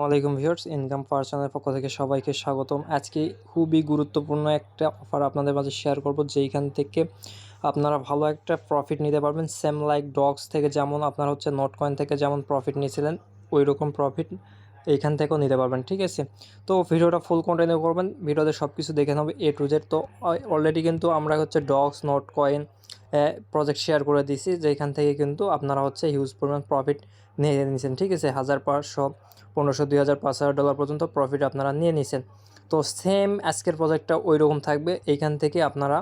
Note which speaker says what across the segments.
Speaker 1: আসসালামাইকুম viewers income পার্সনের পক্ষ থেকে সবাইকে স্বাগতম। আজকে খুবই গুরুত্বপূর্ণ একটা অফার আপনাদের মাঝে শেয়ার করব, যেইখান থেকে আপনারা ভালো একটা প্রফিট নিতে পারবেন। সেম লাইক ডগস থেকে যেমন আপনারা হচ্ছে নোট কয়েন থেকে যেমন প্রফিট নিয়েছিলেন ওই রকম প্রফিট এইখান থেকেও নিতে পারবেন, ঠিক আছে? তো ভিডিওটা ফুল কন্টিনিউ করবেন, ভিডিওতে সব কিছু দেখে নেবে এ টু জেড তো অলরেডি কিন্তু আমরা হচ্ছে dogs note coin project share করে দিয়েছি, যেখান থেকে কিন্তু আপনারা হচ্ছে হিউজ পরিমাণ প্রফিট নিয়ে নিয়েছেন ঠিক আছে? হাজার পাঁচশো, পনেরোশো, দুই হাজার পাঁচ হাজার ডলার পর্যন্ত প্রফিট আপনারা নিয়ে নিছেন। তো সেম আজকের প্রজেক্টটা ওই রকম থাকবে এইখান থেকে আপনারা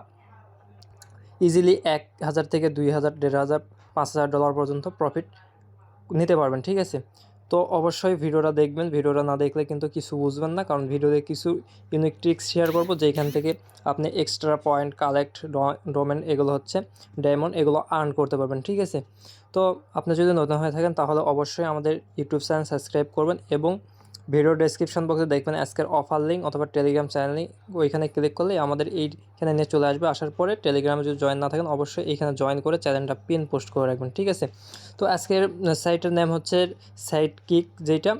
Speaker 1: ইজিলি এক হাজার থেকে দুই হাজার, দেড় হাজার, পাঁচ হাজার ডলার পর্যন্ত প্রফিট নিতে পারবেন, ঠিক আছে? তো অবশ্যই ভিডিওটা দেখবেন। ভিডিওটা না দেখলে কিন্তু কিছু বুঝবেন না। কারণ ভিডিওতে কিছু ইউনিক ট্রিক্স শেয়ার করব। যেখান থেকে আপনি এক্সট্রা পয়েন্ট কালেক্ট ডোমেন এগুলো হচ্ছে ডায়মন্ড এগুলো আর্ন করতে পারবেন। ঠিক আছে? তো আপনি যদি নতুন হয়ে থাকেন তাহলে অবশ্যই আমাদের ইউটিউব চ্যানেল সাবস্ক্রাইব করবেন এবং ভিডিও ডেসক্রিপশন বক্সে দেখবেন আজকের অফার লিঙ্ক অথবা টেলিগ্রাম চ্যানেল লিঙ্ক ওইখানে ক্লিক করলে আমাদের এইখানে নিয়ে চলে আসবে। আসার পরে টেলিগ্রামে যদি জয়েন না থাকেন, অবশ্যই এইখানে জয়েন করে চ্যানেলটা পিন পোস্ট করে রাখবেন, ঠিক আছে? তো আজকের সাইটের নাম হচ্ছে সাইট কিক যেটা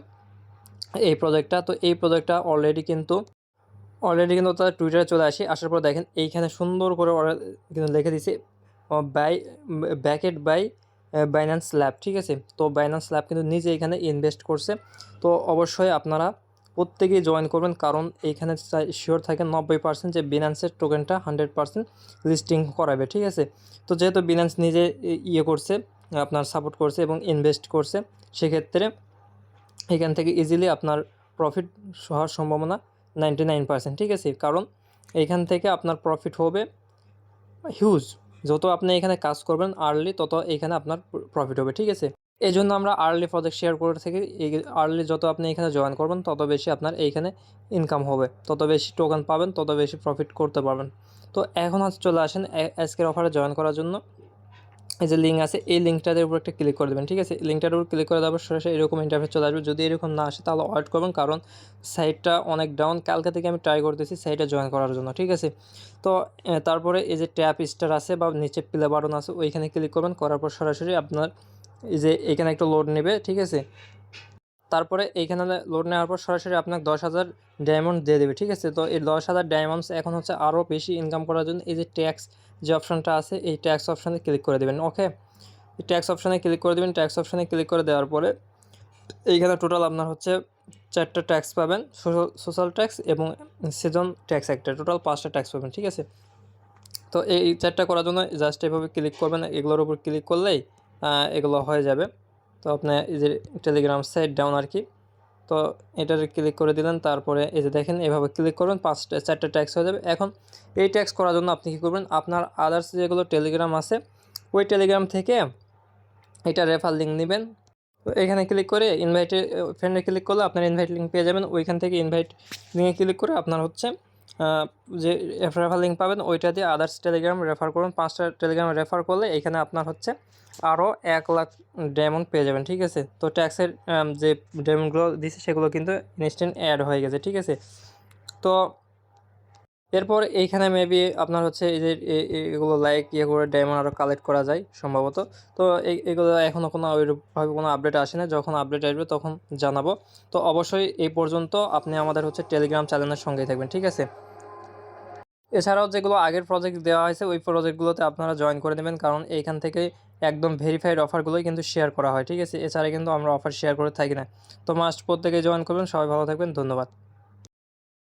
Speaker 1: এই প্রজেক্টটা তো এই প্রজেক্টটা অলরেডি কিন্তু অলরেডি কিন্তু তার টুইটারে চলে আসি। আসার পর দেখেন এইখানে সুন্দর করে কিন্তু লিখে দিছে by bracket by Binance lab ঠিক আছে? তো বাইন্যান্স ল্যাব কিন্তু নিজে এখানে ইনভেস্ট করছে। তো অবশ্যই আপনারা প্রত্যেকেই জয়েন করবেন, কারণ এইখানে শিওর থাকেন নব্বই পার্সেন্ট যে বিনান্সের টোকেনটা হান্ড্রেড পার্সেন্ট লিস্টিং করাবে, ঠিক আছে? তো যেহেতু বিনান্স নিজে ইয়ে করছে, আপনার সাপোর্ট করছে এবং ইনভেস্ট করছে, সেক্ষেত্রে এখান থেকে ইজিলি আপনার প্রফিট হওয়ার সম্ভাবনা নাইনটি নাইন পার্সেন্ট ঠিক আছে? কারণ এইখান থেকে আপনার প্রফিট হবে হিউজ যত আপনি এখানে কাজ করবেন আর্লি তত এখানে আপনার প্রফিট হবে, ঠিক আছে? এই জন্য আমরা আর্লি প্রজেক্ট শেয়ার করে থাকি। আর্লি যত আপনি এখানে জয়েন করবেন, তত বেশি আপনার এইখানে ইনকাম হবে। তত বেশি টোকেন পাবেন, তত বেশি প্রফিট করতে পারবেন। তো এখন চলে আসেন আজকের অফারে জয়েন করার জন্য। এই যে লিঙ্ক আছে, এই লিঙ্কটার উপর একটা ক্লিক করে দেবেন, ঠিক আছে? লিঙ্কটার উপর ক্লিক করে দেওয়ার সরাসরি এরকম ইন্টারফেস চলে আসবে। যদি এরকম না আসে, তাহলে ওয়েট করবেন, কারণ সাইটটা অনেক ডাউন কালকে থেকে আমি ট্রাই করতেছি সাইটটা জয়েন করার জন্য, ঠিক আছে? তো তারপরে এই যে ট্যাপ স্টার আছে বা নিচে প্লে বাটন আছে, ওইখানে ক্লিক করবেন। করার পর সরাসরি আপনার এই যে এখানে একটা লোড নেবে, ঠিক আছে? তারপরে এইখানে লোড নেওয়ার পর সরাসরি আপনাকে দশ হাজার ডায়মন্ড দিয়ে দেবে, ঠিক আছে? তো এই দশ হাজার ডায়মন্ডস এখন হচ্ছে আরও বেশি ইনকাম করার জন্য এই যে ট্যাক্স যে অপশানটা আছে, এই ট্যাক্স অপশানে ক্লিক করে দেবেন ওকে এই ট্যাক্স অপশানে ক্লিক করে দেবেন ট্যাক্স অপশানে ক্লিক করে দেওয়ার পরে এইখানে টোটাল আপনার হচ্ছে চারটা ট্যাক্স পাবেন সোশ্যাল ট্যাক্স এবং সিজন ট্যাক্স একটা টোটাল পাঁচটা ট্যাক্স পাবেন, ঠিক আছে? তো এই চারটা করার জন্য জাস্ট এভাবে ক্লিক করবেন, এগুলোর উপর ক্লিক করলেই এগুলো হয়ে যাবে। তো আপনার এই যে টেলিগ্রাম সাইট ডাউন আর কি তো এটার ক্লিক করে দিলেন, তারপরে এই যে দেখেন, এভাবে ক্লিক করবেন পাঁচটা চারটা ট্যাক্স হয়ে যাবে। এখন এই ট্যাক্স করার জন্য আপনি কী করবেন? আপনার আদার্স যেগুলো টেলিগ্রাম আছে, ওই টেলিগ্রাম থেকে এটা রেফার লিঙ্ক নেবেন। তো এখানে ক্লিক করে ইনভাইটে ফ্রেন্ডে ক্লিক করলে আপনার ইনভাইট লিঙ্ক পেয়ে যাবেন। ওইখান থেকে ইনভাইট লিঙ্কে ক্লিক করে আপনার হচ্ছে যে রেফার লিঙ্ক পাবেন, ওইটা দিয়ে আদার্স টেলিগ্রাম রেফার করুন। পাঁচটা টেলিগ্রাম রেফার করলে এখানে আপনার হচ্ছে আরও এক লাখ ডায়মন্ড পেয়ে যাবেন, ঠিক আছে? তো ট্যাক্সের যে ডায়মন্ডগুলো দিচ্ছে সেগুলো কিন্তু ইনস্ট্যান্ট অ্যাড হয়ে গেছে, ঠিক আছে? তো এরপর এইখানে মেবি আপনার হচ্ছে এই যে এগুলো লাইক ইয়ে করে ডায়মন্ড আরও কালেক্ট করা যায়, সম্ভবত। তো এগুলো এখনও কোনো ওইভাবে কোনো আপডেট আসে না। যখন আপডেট আসবে, তখন জানাব। তো অবশ্যই এই পর্যন্ত আপনি আমাদের হচ্ছে টেলিগ্রাম চ্যানেলের সঙ্গেই থাকবেন, ঠিক আছে? এছাড়াও যেগুলো আগের প্রজেক্ট দেওয়া হয়েছে, ওই প্রজেক্টগুলোতে আপনারা জয়েন করে নেবেন। কারণ এইখান থেকে একদম ভেরিফাইড অফারগুলোই কিন্তু শেয়ার করা হয়, ঠিক আছে? এছাড়া কিন্তু আমরা অফার শেয়ার করে থাকি না। তো মাস্ট প্রত্যেকে জয়েন করবেন। সবাই ভালো থাকবেন। ধন্যবাদ।